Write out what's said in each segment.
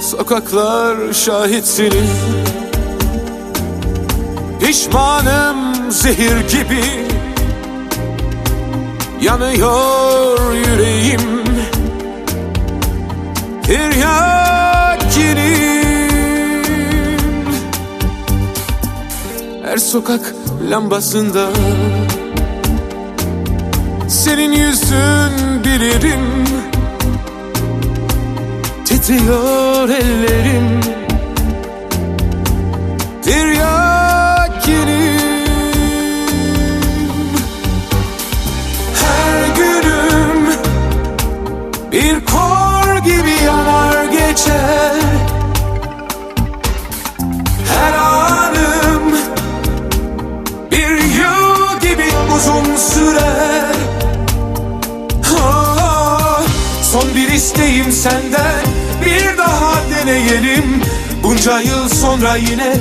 Sokaklar şahit senin. Pişmanım zehir gibi. Yanıyor yüreğim. Tiryakinim Her sokak lambasında Senin yüzün bilirim Titriyor ellerim. Tiryakinim Her günüm Bir kor gibi yanar geçer. Her anım Bir yıl gibi uzun sürer isteğim senden Bir daha deneyelim. Bunca yıl sonra yine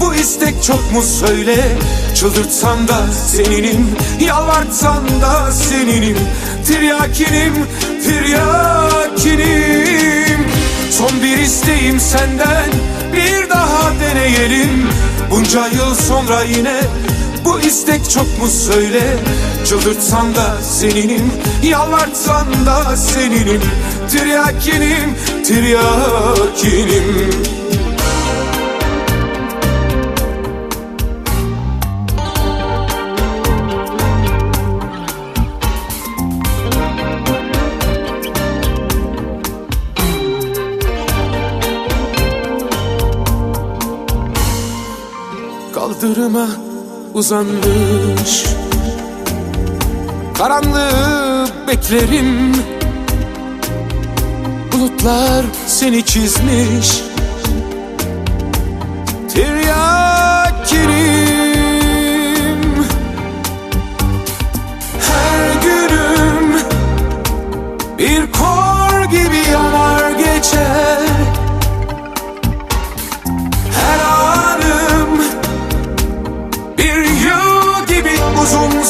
Bu istek çok mu söyle? Çıldırtsan da seninim Yalvartsan da seninim. Tiryakinim Tiryakinim. Son bir isteğim senden Bir daha deneyelim. Bunca yıl sonra yine bu istek çok mu söyle? Çıldırtsan da seninim Yalvartsan da seninim. Tiryakinim Tiryakinim. Kaldırıma uzanmış. Karanlığı beklerim. Bulutlar seni çizmiş. Tiryakirim Her günüm bir kor gibi yanar geçer. uzun